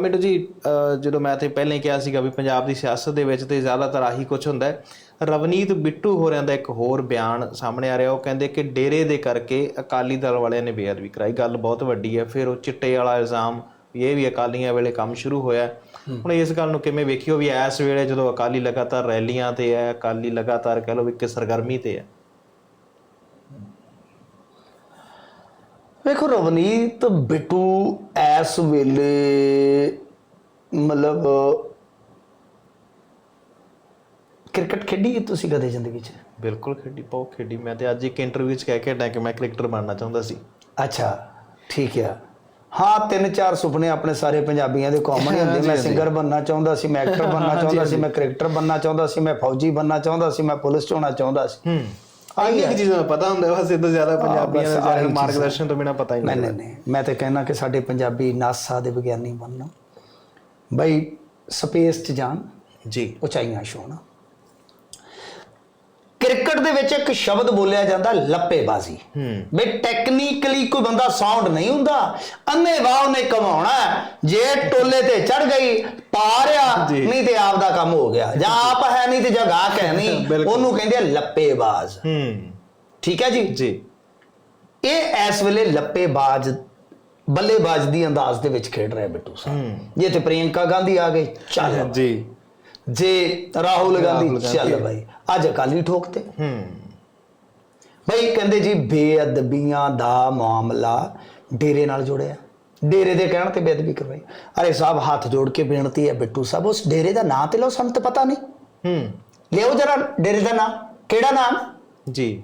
ਮਿੰਟੂ ਜੀ ਜਦੋਂ ਮੈਂ ਤੇ ਪਹਿਲਾਂ ਹੀ ਕਿਹਾ ਸੀਗਾ ਵੀ ਪੰਜਾਬ ਦੀ ਸਿਆਸਤ ਦੇ ਵਿੱਚ ਤੇ ਜ਼ਿਆਦਾਤਰ ਆਹੀ ਕੁਝ ਹੁੰਦਾ ਹੈ ਰਵਨੀਤ ਬਿੱਟੂ ਹੋਰਿਆਂ ਦਾ ਇੱਕ ਹੋਰ ਬਿਆਨ ਸਾਹਮਣੇ ਆ ਰਿਹਾ ਉਹ ਕਹਿੰਦੇ ਕਿ ਡੇਰੇ ਦੇ ਕਰਕੇ ਅਕਾਲੀ ਦਲ ਵਾਲਿਆਂ ਨੇ ਬੇਅਦਬੀ ਕਰਾਈ ਗੱਲ ਬਹੁਤ ਵੱਡੀ ਹੈ ਫਿਰ ਉਹ ਚਿੱਟੇ ਵਾਲਾ ਇਲਜ਼ਾਮ ਵੀ ਇਹ ਵੀ ਅਕਾਲੀਆਂ ਵੇਲੇ ਕੰਮ ਸ਼ੁਰੂ ਹੋਇਆ। ਹੁਣ ਇਸ ਗੱਲ ਨੂੰ ਕਿਵੇਂ ਵੇਖਿਓ ਵੀ ਇਸ ਵੇਲੇ ਜਦੋਂ ਅਕਾਲੀ ਲਗਾਤਾਰ ਰੈਲੀਆਂ ਤੇ ਹੈ ਅਕਾਲੀ ਲਗਾਤਾਰ ਕਹ ਲਓ ਵੀ ਕਿ ਸਰਗਰਮੀ ਤੇ ਹੈ ਵੇਖੋ ਰਵਨੀਤ ਬਿੱਟੂ ਇਸ ਵੇਲੇ ਮਤਲਬ ਕ੍ਰਿਕਟ ਖੇਡੀ ਤੁਸੀਂ ਕਦੇ ਜ਼ਿੰਦਗੀ 'ਚ? ਬਿਲਕੁਲ ਖੇਡੀ ਬਹੁਤ ਖੇਡੀ ਮੈਂ ਤੇ ਅੱਜ ਇੱਕ ਇੰਟਰਵਿਊ 'ਚ ਕਹਿ ਕੇ ਹਟਿਆ ਕਿ ਮੈਂ ਕ੍ਰਿਕਟਰ ਬਣਨਾ ਚਾਹੁੰਦਾ ਸੀ। ਅੱਛਾ ਠੀਕ ਆ। ਹਾਂ ਤਿੰਨ ਚਾਰ ਸੁਪਨੇ ਆਪਣੇ ਸਾਰੇ ਪੰਜਾਬੀਆਂ ਦੇ ਕਾਮਨ ਹੁੰਦੇ। ਮੈਂ ਸਿੰਗਰ ਬਣਨਾ ਚਾਹੁੰਦਾ ਸੀ ਮੈਂ ਐਕਟਰ ਬਣਨਾ ਚਾਹੁੰਦਾ ਸੀ ਮੈਂ ਕ੍ਰਿਕਟਰ ਬਣਨਾ ਚਾਹੁੰਦਾ ਸੀ ਮੈਂ ਫੌਜੀ ਬਣਨਾ ਚਾਹੁੰਦਾ ਸੀ ਮੈਂ ਪੁਲਿਸ 'ਚ ਹੋਣਾ ਚਾਹੁੰਦਾ ਸੀ। ਹੂੰ। ਆਹੀ ਇੱਕ ਚੀਜ਼ ਪਤਾ ਹੁੰਦਾ ਬਸ ਇਦੋਂ ਜ਼ਿਆਦਾ ਪੰਜਾਬੀਆਂ ਦਾ। ਮਾਰਗਦਰਸ਼ਨ ਤੋਂ ਬਿਨਾ ਪਤਾ ਹੀ ਨਹੀਂ ਨਹੀਂ ਨਹੀਂ। ਮੈਂ ਤਾਂ ਕਹਿਣਾ ਕਿ ਸਾਡੇ ਪੰਜਾਬੀ ਨਾਸਾ ਦੇ ਵਿਗਿਆਨੀ ਬਣਨਾ। ਬਈ ਸਪੇਸ 'ਚ ਜਾਣ ਜੀ। ਉਚਾਈਆਂ ਛੂਹਣ। ਕ੍ਰਿਕਟ ਦੇ ਵਿੱਚ ਇੱਕ ਸ਼ਬਦ ਬੋਲਿਆ ਜਾਂਦਾ ਲੱਪੇਬਾਜ਼ੀ। ਹੂੰ। ਬਈ ਟੈਕਨੀਕਲੀ ਕੋਈ ਬੰਦਾ ਸਾਊਂਡ ਨਹੀਂ ਹੁੰਦਾ ਅੰਨੇ ਵਾਹ ਉਹਨੇ ਕਮਾਉਣਾ। ਜੇ ਟੋਲੇ ਤੇ ਚੜ ਗਈ ਪਾ ਰਿਆ ਜੀ। ਨਹੀਂ ਤੇ ਆਪ ਦਾ ਕੰਮ ਹੋ ਗਿਆ। ਜਾਂ ਆਪ ਹੈ ਨਹੀਂ ਤੇ ਜਾਂ ਗਾਹਕ ਹੈ ਨਹੀਂ। ਉਹਨੂੰ ਕਹਿੰਦੇ ਲੱਪੇਬਾਜ਼। ਹੂੰ। ਠੀਕ ਹੈ ਜੀ? ਜੀ। ਇਹ ਇਸ ਵੇਲੇ ਲੱਪੇਬਾਜ਼ ਬੱਲੇਬਾਜ਼ ਦੀ ਅੰਦਾਜ਼ ਦੇ ਵਿੱਚ ਖੇਡ ਰਿਹਾ ਬਿੱਟੂ ਸਾਹਿਬ। ਜੇ ਤੇ ਪ੍ਰਿਯੰਕਾ ਗਾਂਧੀ ਆ ਗਏ ਚੱਲ ਜੀ ਜੇ ਰਾਹੁਲ ਗਾਂਧੀ ਚੱਲ ਬਾਈ। ਅੱਜ ਅਕਾਲੀ ਠੋਕਤੇ ਹੂੰ। ਬਈ ਕਹਿੰਦੇ ਜੀ ਬੇਅਦਬੀਆਂ ਦਾ ਮਾਮਲਾ ਡੇਰੇ ਨਾਲ ਜੁੜਿਆ। ਡੇਰੇ ਦੇ ਕਹਿਣ ਤੇ ਬੇਅਦਬੀ ਕਰਵਾਈ ਅਰੇ ਸਾਹਿਬ ਹੱਥ ਜੋੜ ਕੇ ਬੇਨਤੀ ਹੈ ਬਿੱਟੂ ਸਾਹਿਬ ਉਸ ਡੇਰੇ ਦਾ ਨਾਂ ਤੇ ਲਓ ਸਾਨੂੰ ਤਾਂ ਪਤਾ ਨਹੀਂ। ਹੂੰ। ਲਿਓ ਜਰਾ ਡੇਰੇ ਦਾ ਨਾਂ। ਕਿਹੜਾ ਨਾਮ ਜੀ।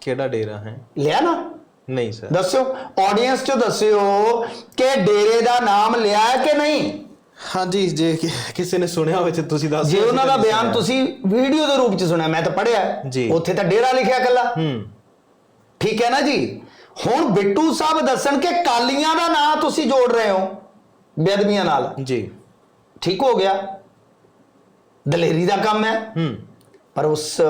ਕਿਹੜਾ ਡੇਰਾ ਹੈ? ਲਿਆ ਨਾ। ਨਹੀਂ ਸਰ ਦੱਸਿਓ ਆਡੀਅנס ਚ ਦੱਸਿਓ ਕਿ ਡੇਰੇ ਦਾ ਨਾਮ ਲਿਆ ਹੈ ਕਿ ਨਹੀਂ? ਹਾਂਜੀ ਜੇ ਕਿ- ਕਿਸੇ ਨੇ ਸੁਣਿਆ ਹੋਵੇ ਤੇ ਤੁਸੀਂ ਦੱਸ ਜੇ ਦਿਓ, ਉਹਨਾਂ ਦਾ ਅਸੀਂ ਬਿਆਨ ਤੁਸੀਂ ਵੀਡੀਓ ਦੇ ਰੂਪ ਚ ਸੁਣਿਆ ਮੈਂ ਤਾਂ ਪੜਿਆ ਜੀ। ਉੱਥੇ ਤਾਂ ਡੇਰਾ ਲਿਖਿਆ ਕੱਲਾ ਹੂੰ। ਠੀਕ ਹੈ ਨਾ ਜੀ? ਹੁਣ ਬਿੱਟੂ ਸਾਹਿਬ ਦੱਸਣ ਕਿ ਕਾਲੀਆਂ ਦਾ ਨਾਂ ਤੁਸੀਂ ਜੋੜ ਰਹੇ ਹੋ ਬੇਅਦਬੀਆਂ ਨਾਲ। ਜੀ। ਠੀਕ ਹੋ ਗਿਆ। ਦਲੇਰੀ ਦਾ ਕੰਮ ਹੈ। ਹੂੰ। ਪਰ ਉਸ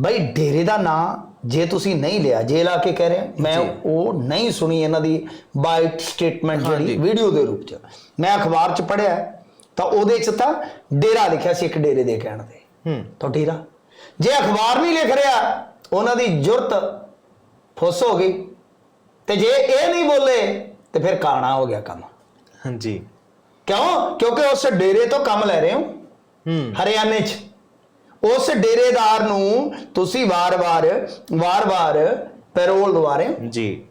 ਬਈ ਡੇਰੇ ਦਾ ਨਾਂ ਜੇ ਤੁਸੀਂ ਨਹੀਂ ਲਿਆ ਜੇ ਲਾ ਕੇ ਕਹਿ ਰਹੇ ਮੈਂ ਉਹ ਨਹੀਂ ਸੁਣੀ ਇਹਨਾਂ ਦੀ ਬਾਈਟ ਸਟੇਟਮੈਂਟ ਜਿਹੜੀ। ਵੀਡੀਓ ਦੇ ਰੂਪ ਚ। ਮੈਂ ਅਖਬਾਰ ਚ ਪੜਿਆ ਤਾਂ ਉਹਦੇ ਚ ਤਾਂ ਡੇਰਾ ਲਿਖਿਆ ਸੀ ਇੱਕ ਡੇਰੇ ਦੇ ਕਹਿਣ ਤੇ। ਹੂੰ। ਤਾਂ ਡੇਰਾ ਜੇ ਅਖਬਾਰ ਨਹੀਂ ਲਿਖ ਰਿਹਾ ਉਹਨਾਂ ਦੀ ਜੁਰਤ ਫੁੱਸ ਹੋ ਗਈ। ਤੇ ਜੇ ਇਹ ਨਹੀਂ ਬੋਲੇ ਤੇ ਫਿਰ ਕਾਣਾ ਹੋ ਗਿਆ ਕੰਮ। ਹਾਂਜੀ। ਕਿਉਂ? ਕਿਉਂਕਿ ਉਸ ਡੇਰੇ ਤੋਂ ਕੰਮ ਲੈ ਰਹੇ ਹੋ। ਹੂੰ। ਹਰਿਆਣੇ 'ਚ। ਉਸ ਡੇਰੇਦਾਰ ਨੂੰ ਤੁਸੀਂ ਵਾਰ-ਵਾਰ ਵਾਰ-ਵਾਰ ਪੈਰੋਲ ਦਵਾ ਰਹੇ ਹੋ? ਜੀ।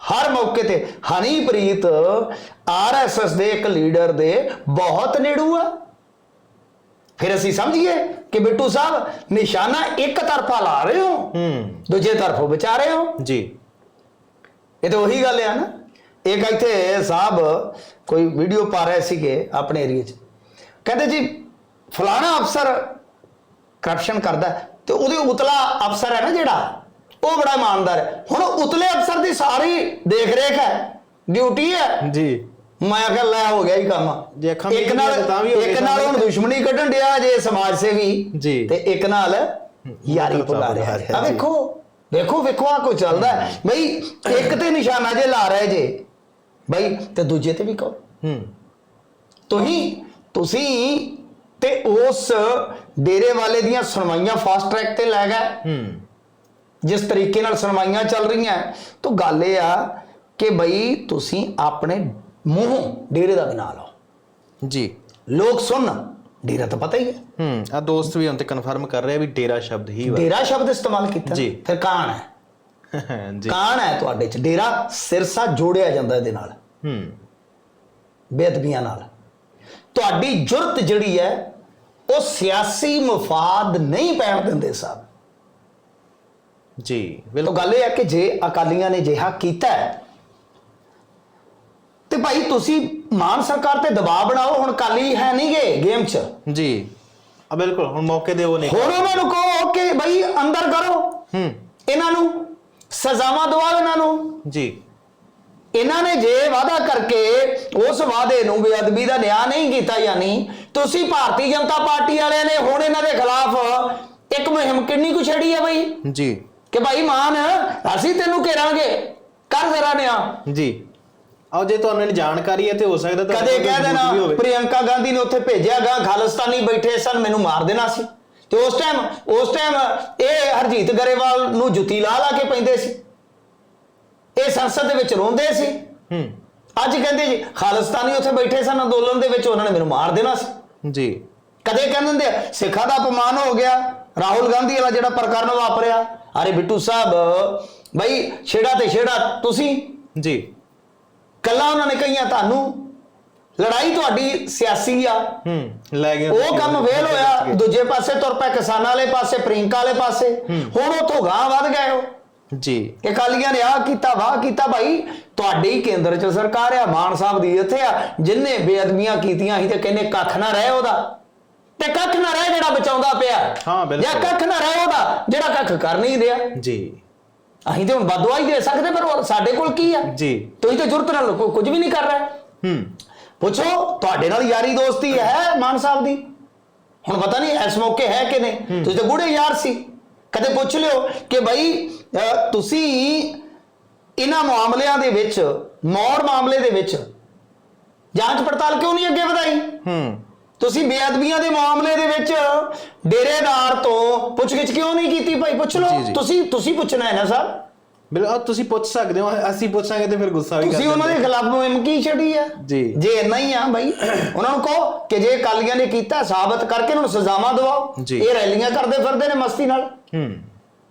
ਹਰ ਮੌਕੇ ਤੇ ਹਨੀਪ੍ਰੀਤ ਆਰਐਸਐਸ ਦੇ ਇੱਕ ਲੀਡਰ ਦੇ ਬਹੁਤ ਨੇੜੂ ਆ। ਫਿਰ ਅਸੀਂ ਸਮਝੀਏ ਕਿ ਬਿੱਟੂ ਸਾਹਿਬ ਨਿਸ਼ਾਨਾ ਇੱਕ ਤਰਫਾ ਲਾ ਰਹੇ ਹੋ ਹੂੰ। ਦੂਜੇ ਤਰਫੋਂ ਬਚਾ ਰਹੇ ਹੋ। ਜੀ। ਇਹ ਤਾਂ ਉਹੀ ਗੱਲ ਆ ਨਾ। ਇੱਕ ਇੱਥੇ ਸਾਹਿਬ ਕੋਈ ਵੀਡੀਓ ਪਾ ਰਹੇ ਸੀਗੇ ਆਪਣੇ ਏਰੀਆ 'ਚ। ਕਹਿੰਦੇ ਜੀ ਫਲਾਣਾ ਅਫਸਰ ਕਰਪਸ਼ਨ ਕਰਦਾ ਤੇ ਉਹਦੇ ਉਤਲਾ ਅਫਸਰ ਹੈ ਨਾ ਜਿਹੜਾ ਉਹ ਬੜਾ ਇਮਾਨਦਾਰ ਹੈ। ਹੁਣ ਉਤਲੇ ਅਫਸਰ ਦੀ ਸਾਰੀ ਦੇਖ ਰੇਖ ਹੈ ਡਿਊਟੀ ਹੈ। ਜੀ। ਮੈਂ ਕਿਹਾ ਲੈ ਹੋ ਗਿਆ ਹੀ ਕੰਮ। ਜੇ ਅੱਖਾਂ ਇੱਕ ਨਾਲ ਇੱਕ ਨਾਲ। ਹੁਣ ਦੁਸ਼ਮਣੀ ਕੱਢਣ ਡਿਆ ਜੇ ਸਮਾਜ ਸੇਵੀ। ਜੀ। ਤੇ ਇੱਕ ਨਾਲ ਯਾਰੀ ਪੁਗਾ ਰਿਹਾ ਹੈ। ਆ। ਵੇਖੋ ਵੇਖੋ ਵੇਖੋ ਆ ਕੋ ਚੱਲਦਾ ਹੈ। ਬਈ ਇੱਕ ਤੇ ਨਿਸ਼ਾਨਾ ਜੇ ਲਾ ਰਹੇ ਜੇ ਬਈ ਤੇ ਦੂਜੇ ਤੇ ਵੀ ਕਹੋ। ਹੂੰ। ਤੁਸੀਂ ਤੁਸੀਂ ਤੇ ਉਸ ਡੇਰੇ ਵਾਲੇ ਦੀਆਂ ਸੁਣਵਾਈਆਂ ਫਾਸਟ ਟਰੈਕ ਤੇ ਲੈ ਗਏ। ਹੂੰ। ਜਿਸ ਤਰੀਕੇ ਨਾਲ ਸੁਣਵਾਈਆਂ ਚੱਲ ਰਹੀਆਂ। ਤਾਂ ਗੱਲ ਇਹ ਆ ਕਿ ਬਈ ਤੁਸੀਂ ਆਪਣੇ ਮੂੰਹੋਂ ਡੇਰੇ ਦਾ ਬਣਾ ਲਓ। ਜੀ। ਲੋਕ ਸੁਣ ਡੇਰਾ ਤਾਂ ਪਤਾ ਹੀ ਹੈ। ਹੂੰ ਆ ਦੋਸਤ ਵੀ ਹੁਣ ਤੇ ਕਨਫਰਮ ਕਰ ਰਿਹਾ ਵੀ ਡੇਰਾ ਸ਼ਬਦ ਹੀ ਵਾ। ਡੇਰਾ ਸ਼ਬਦ ਇਸਤੇਮਾਲ ਕੀਤਾ। ਜੀ। ਫਿਰ ਕਾਣ ਹੈ। ਜੀ। ਕਾਣ ਹੈ ਤੁਹਾਡੇ ਚ। ਡੇਰਾ ਸਿਰਸਾ ਜੋੜਿਆ ਜਾਂਦਾ ਇਹਦੇ ਨਾਲ। ਹੂੰ। ਬੇਅਦਬੀਆਂ ਨਾਲ। ਤੁਹਾਡੀ ਜੁਰਤ ਜਿਹੜੀ ਹੈ ਉਹ ਸਿਆਸੀ ਮਫਾਦ ਨਹੀਂ ਪੈਣ ਦਿੰਦੇ ਸਾਹਿਬ ਜੀ ਬਿਲਕੁਲ ਗੱਲ ਇਹ ਹੈ ਕਿ ਜੇ ਅਕਾਲੀਆਂ ਨੇ ਜਿਹਾ ਕੀਤਾ ਤੇ ਭਾਈ ਤੁਸੀਂ ਮਾਨ ਸਰਕਾਰ ਤੇ ਦਬਾਅ ਬਣਾਓ ਹੁਣ ਕਾਲੀ ਹੈ ਨਹੀਂਗੇ ਗੇਮ 'ਚ। ਜੀ। ਆ ਬਿਲਕੁਲ ਹੁਣ ਮੌਕੇ ਦੇ ਉਹ ਨਹੀਂ। ਹੁਣ ਉਹਨਾਂ ਨੂੰ ਕਹੋ ਕਿ ਭਾਈ ਅੰਦਰ ਕਰੋ। ਹੂੰ। ਇਹਨਾਂ ਨੂੰ ਸਜ਼ਾਵਾਂ ਦਵਾਓ ਇਹਨਾਂ ਨੂੰ। ਜੀ। ਇਹਨਾਂ ਨੇ ਜੇ ਵਾਅਦਾ ਕਰਕੇ ਉਸ ਵਾਅਦੇ ਨੂੰ ਬੇਅਦਬੀ ਦਾ ਨਿਆਂ ਨਹੀਂ ਕੀਤਾ ਯਾਨੀ ਤੁਸੀਂ ਭਾਰਤੀ ਜਨਤਾ ਪਾਰਟੀ ਵਾਲਿਆਂ ਨੇ ਹੁਣ ਇਹਨਾਂ ਦੇ ਖਿਲਾਫ ਇੱਕ ਮੁਹਿੰਮ ਕਿੰਨੀ ਕੁ ਛੇੜੀ ਹੈ ਬਈ? ਜੀ। ਕਿ ਭਾਈ ਮਾਨ ਅਸੀਂ ਤੈਨੂੰ ਘੇਰਾਂਗੇ। ਕਰ ਜ਼ਰਾ ਨਿਆਂ। ਜੀ। ਆਓ ਜੇ ਤੁਹਾਨੂੰ ਇਹਦੀ ਜਾਣਕਾਰੀ ਹੈ ਤੇ ਹੋ ਸਕਦਾ ਤੁਹਾਡੇ ਕਦੇ ਕਹਿ ਦੇਣਾ ਪ੍ਰਿਯੰਕਾ ਗਾਂਧੀ ਨੇ ਉੱਥੇ ਭੇਜਿਆ ਗਾ ਖਾਲਿਸਤਾਨੀ ਬੈਠੇ ਸਨ ਮੈਨੂੰ ਮਾਰ ਦੇਣਾ ਸੀ। ਤੇ ਉਸ ਟਾਈਮ ਉਸ ਟਾਈਮ ਇਹ ਹਰਜੀਤ ਗਰੇਵਾਲ ਨੂੰ ਜੁੱਤੀ ਲਾ ਲਾ ਕੇ ਪੈਂਦੇ ਸੀ। ਇਹ ਸੰਸਦ ਦੇ ਵਿੱਚ ਰੋਂਦੇ ਸੀ। ਹੂੰ। ਅੱਜ ਕਹਿੰਦੇ ਜੀ ਖਾਲਿਸਤਾਨੀ ਉੱਥੇ ਬੈਠੇ ਸਨ ਅੰਦੋਲਨ ਦੇ ਵਿੱਚ ਉਹਨਾਂ ਨੇ ਮੈਨੂੰ ਮਾਰ ਦੇਣਾ ਸੀ। ਜੀ। ਕਦੇ ਕਹਿੰਦੇ ਹੁੰਦੇ ਆ, ਸਿੱਖਾਂ ਦਾ ਅਪਮਾਨ ਹੋ ਗਿਆ ਰਾਹੁਲ ਗਾਂਧੀ ਵਾਲਾ ਜਿਹੜਾ ਪ੍ਰਕਰਨ ਵਾਪਰਿਆ। ਅਰੇ ਬਿੱਟੂ ਸਾਹਿਬ ਬਈ ਛੇੜਾ ਤੇ ਛੇੜਾ ਤੁਸੀਂ। ਜੀ। ਕੱਲਾ ਉਹਨਾਂ ਨੇ ਕਹੀਆਂ ਤੁਹਾਨੂੰ। ਲੜਾਈ ਤੁਹਾਡੀ ਸਿਆਸੀ ਆ। ਹੂੰ ਲੈ ਗਏ ਉਹ ਕੰਮ ਵੇਲ ਹੋਇਆ ਦੂਜੇ ਪਾਸੇ। ਤੁਰ ਪਿਆ ਕਿਸਾਨਾਂ ਵਾਲੇ ਪਾਸੇ ਪ੍ਰਿੰਕਾ ਵਾਲੇ ਪਾਸੇ। ਹੁਣ ਉਥੋਂ ਗਾਂ ਵੱਧ ਗਏ ਹੋ ਜੀ। ਕਿ ਕਾਲੀਆਂ ਨੇ ਆਹ ਕੀਤਾ ਵਾਹ ਕੀਤਾ ਭਾਈ। ਤੁਹਾਡੀ ਹੀ ਕੇਂਦਰ 'ਚ ਸਰਕਾਰ ਆ ਮਾਨ ਸਾਹਿਬ ਦੀ ਇੱਥੇ ਆ। ਜਿੰਨੇ ਬੇਅਦਬੀਆਂ ਕੀਤੀਆਂ ਸੀ ਤੇ ਕਹਿੰਦੇ ਕੱਖ ਨਾ ਰਹਿ ਉਹਦਾ। ਤੇ ਕੱਖ ਨਾ ਰਹਿ ਜਿਹੜਾ ਬਚਾਉਂਦਾ ਪਿਆ। ਹਾਂ, ਬਿਲਕੁਲ। ਜਾਂ ਕੱਖ ਨਾ ਰਹਿ ਉਹਦਾ ਜਿਹੜਾ ਕੱਖ ਕਰ ਨਹੀਂ ਰਿਹਾ। ਜੀ। ਅਸੀਂ ਤੇ ਹੁਣ ਬਦਵਾ ਹੀ ਦੇ ਸਕਦੇ ਪਰ ਸਾਡੇ ਕੋਲ ਕੀ ਆ? ਜੀ। ਤੁਸੀਂ ਤੇ ਜ਼ਰੂਰਤ ਨਾਲ ਕੁਝ ਵੀ ਨਹੀਂ ਕਰ ਰਹੇ। ਹੂੰ। ਪੁੱਛੋ ਤੁਹਾਡੇ ਨਾਲ ਯਾਰੀ ਦੋਸਤੀ ਹੈ ਮਾਨ ਸਾਹਿਬ ਦੀ। ਹੁਣ ਪਤਾ ਨਹੀਂ ਇਸ ਮੌਕੇ ਹੈ ਕਿ ਨਹੀਂ। ਤੁਸੀਂ ਤਾਂ ਗੂੜੇ ਯਾਰ ਸੀ। ਕਦੇ ਪੁੱਛ ਲਿਓ ਕਿ ਭਾਈ ਤੁਸੀਂ ਇਹਨਾਂ ਮਾਮਲਿਆਂ ਦੇ ਵਿੱਚ ਮੌੜ ਮਾਮਲੇ ਦੇ ਵਿੱਚ ਜਾਂਚ ਪੜਤਾਲ ਕਿਉਂ ਨਹੀਂ ਅੱਗੇ ਵਧਾਈ? ਹੂੰ। ਤੁਸੀਂ ਬੇਅਦਬੀਆਂ ਦੇ ਮਾਮਲੇ ਦੇ ਵਿੱਚ ਡੇਰੇਦਾਰ ਤੋਂ ਪੁੱਛਗਿੱਛ ਕਿਉਂ ਨਹੀਂ ਕੀਤੀ? ਭਾਈ ਪੁੱਛ ਲਓ। ਤੁਸੀਂ ਤੁਸੀਂ ਪੁੱਛਣਾ ਹੈ ਨਾ ਸਰ। ਬਿਲਕੁਲ ਤੁਸੀਂ ਪੁੱਛ ਸਕਦੇ ਹੋ ਅਸੀਂ ਪੁੱਛਾਂਗੇ ਤੇ ਫਿਰ ਗੁੱਸਾ ਵੀ ਤੁਸੀਂ ਉਹਨਾਂ ਦੇ ਖਿਲਾਫ ਮੁਹਿੰਮ ਕੀ ਛੱਡੀ ਆ? ਜੀ। ਜੇ ਇੰਨਾ ਹੀ ਆ ਬਾਈ ਉਹਨਾਂ ਨੂੰ ਕਹੋ ਕਿ ਜੇ ਕਾਲੀਆਂ ਨੇ ਕੀਤਾ ਸਾਬਤ ਕਰਕੇ ਉਹਨਾਂ ਨੂੰ ਸਜ਼ਾਵਾਂ ਦਿਵਾਓ। ਇਹ ਰੈਲੀਆਂ ਕਰਦੇ ਫਿਰਦੇ ਨੇ ਮਸਤੀ ਨਾਲ। ਹੂੰ।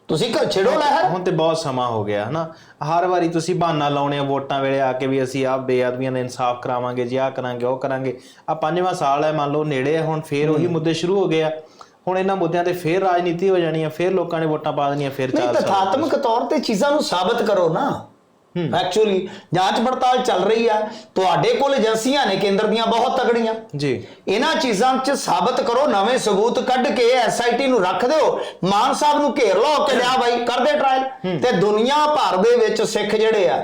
ਤੁਸੀਂ ਕ ਛੇੜੋ ਲਹਿਰ। ਹੁਣ ਤੇ ਬਹੁਤ ਸਮਾਂ ਹੋ ਗਿਆ ਹਨਾ? ਹਰ ਵਾਰੀ ਤੁਸੀਂ ਬਹਾਨਾ ਲਾਉਣੇ ਆ ਵੋਟਾਂ ਵੇਲੇ ਆ ਕੇ ਵੀ ਅਸੀਂ ਆਹ ਬੇਅਦਬੀਆਂ ਦਾ ਇਨਸਾਫ ਕਰਾਵਾਂਗੇ ਜੀ ਆਹ ਕਰਾਂਗੇ ਉਹ ਕਰਾਂਗੇ। ਆ ਪੰਜਵਾਂ ਸਾਲ ਹੈ ਮੰਨ ਲਓ ਨੇੜੇ ਹੁਣ ਫੇਰ ਉਹੀ ਮੁੱਦੇ ਸ਼ੁਰੂ ਹੋ ਗਏ ਆ। ਹੁਣ ਇਹਨਾਂ ਮੁੱਦਿਆਂ ਤੇ ਫੇਰ ਰਾਜਨੀਤੀ ਹੋ ਜਾਣੀ ਆ ਫੇਰ ਲੋਕਾਂ ਨੇ ਵੋਟਾਂ ਪਾ ਦੇਣੀਆਂ ਫੇਰ ਨਹੀਂ ਚਾਰ ਸਾਲ ਤਥਾਤਮਕ ਤੌਰ ਤੇ ਚੀਜ਼ਾਂ ਨੂੰ ਸਾਬਤ ਕਰੋ ਨਾ। ਐਕਚੁਅਲੀ ਜਾਂਚ ਪੜਤਾਲ ਚੱਲ ਰਹੀ ਆ। ਤੁਹਾਡੇ ਕੋਲ ਏਜੰਸੀਆਂ ਨੇ ਕੇਂਦਰ ਦੀਆਂ ਬਹੁਤ ਤਗੜੀਆਂ ਜੀ। ਇਹਨਾਂ ਚੀਜ਼ਾਂ 'ਚ ਸਾਬਤ ਕਰੋ ਨਵੇਂ ਸਬੂਤ ਕੱਢ ਕੇ ਐਸਆਈਟੀ ਨੂੰ ਰੱਖ ਦਿਓ। ਮਾਨ ਸਾਹਿਬ ਨੂੰ ਘੇਰ ਲਓ ਕਿ ਲਿਆ ਬਾਈ ਕਰਦੇ ਟ੍ਰਾਇਲ ਤੇ ਦੁਨੀਆ ਭਰ ਦੇ ਵਿੱਚ ਸਿੱਖ ਜਿਹੜੇ ਆ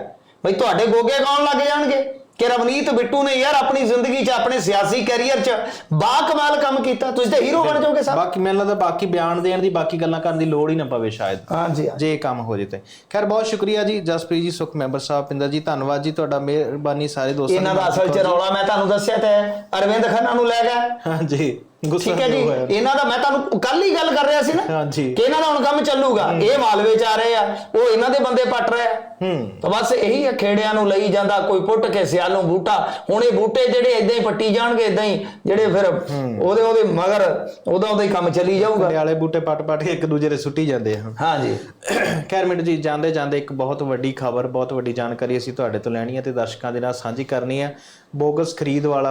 ਬਈ ਤੁਹਾਡੇ ਗੋਗੇ ਗਾਉਣ ਲੱਗ ਜਾਣਗੇ। ਕਿ ਰਵਨੀਤ ਬਿੱਟੂ ਨੇ ਯਾਰ ਆਪਣੀ ਜ਼ਿੰਦਗੀ 'ਚ ਆਪਣੇ ਸਿਆਸੀ ਕੈਰੀਅਰ 'ਚ ਬਾ ਕਮਾਲ ਕੰਮ ਕੀਤਾ। ਤੁਸੀਂ ਤਾਂ ਹੀਰੋ ਬਣ ਜਾਓਗੇ ਸਰ। ਬਾਕੀ ਮੈਨੂੰ ਲੱਗਦਾ ਬਾਕੀ ਬਿਆਨ ਦੇਣ ਦੀ ਬਾਕੀ ਗੱਲਾਂ ਕਰਨ ਦੀ ਲੋੜ ਹੀ ਨਾ ਪਵੇ ਸ਼ਾਇਦ। ਹਾਂਜੀ ਜੇ ਕੰਮ ਹੋ ਜੇ ਤੇ। ਖੈਰ ਬਹੁਤ ਸ਼ੁਕਰੀਆ ਜੀ ਜਸਪ੍ਰੀਤ ਜੀ ਸੁਖ ਮੈਂਬਰ ਸਾਹਿਬ ਪਿੰਦਰ ਜੀ ਧੰਨਵਾਦ ਜੀ ਤੁਹਾਡਾ ਮਿਹਰਬਾਨੀ ਸਾਰੇ ਦੋਸਤਾਂ ਇਹਨਾਂ ਦਾ ਅਸਲ 'ਚ ਰੌਲਾ ਮੈਂ ਤੁਹਾਨੂੰ ਦੱਸਿਆ ਤੇ ਅਰਵਿੰਦ ਖੰਨਾ ਨੂੰ ਲੈ ਗਿਆ ਹਾਂ ਜੀ ਗੁੱਸਾ ਠੀਕ ਹੈ ਜੀ? ਇਹਨਾਂ ਦਾ ਮੈਂ ਤੁਹਾਨੂੰ ਕੱਲ ਹੀ ਗੱਲ ਕਰ ਰਿਹਾ ਸੀ ਨਾ ਹਾਂਜੀ। ਕਿ ਇਹਨਾਂ ਦਾ ਹੁਣ ਕੰਮ ਚੱਲੂਗਾ। ਇਹ ਮਾਲਵੇ ਚ ਆ ਰਹੇ ਆ ਉਹ ਇਹਨਾਂ ਦੇ ਬੰਦੇ ਪੱਟ ਰਹੇ ਹੂੰ। ਤਾਂ ਬਸ ਇਹੀ ਆ ਖੇੜਿਆਂ ਨੂੰ ਲਈ ਜਾਂਦਾ ਕੋਈ ਪੁੱਟ ਕੇ ਸਿਆਲੋਂ ਬੂਟਾ। ਹੁਣ ਇਹ ਬੂਟੇ ਜਿਹੜੇ ਇਦਾਂ ਹੀ ਪੱਟੀ ਜਾਣਗੇ ਇਦਾਂ ਹੀ ਜਿਹੜੇ ਫਿਰ ਉਹਦੇ ਉਹਦੇ ਮਗਰ ਉਹਦਾ ਉਹਦਾ ਹੀ ਕੰਮ ਚੱਲੀ ਜਾਊਗਾ। ਪਟਿਆਲੇ ਬੂਟੇ ਪੱਟ ਪੱਟ ਕੇ ਇੱਕ ਦੂਜੇ ਦੇ ਸੁੱਟੀ ਜਾਂਦੇ ਆ। ਹਾਂਜੀ ਖੈਰ ਮਿੰਟ ਜੀ ਜਾਂਦੇ ਜਾਂਦੇ ਇੱਕ ਬਹੁਤ ਵੱਡੀ ਖਬਰ ਬਹੁਤ ਵੱਡੀ ਜਾਣਕਾਰੀ ਅਸੀਂ ਤੁਹਾਡੇ ਤੋਂ ਲੈਣੀ ਹੈ ਤੇ ਦਰਸ਼ਕਾਂ ਦੇ ਨਾਲ ਸਾਂਝੀ ਕਰਨੀ ਹੈ ਬੋਗਸ ਖਰੀਦ ਵਾਲਾ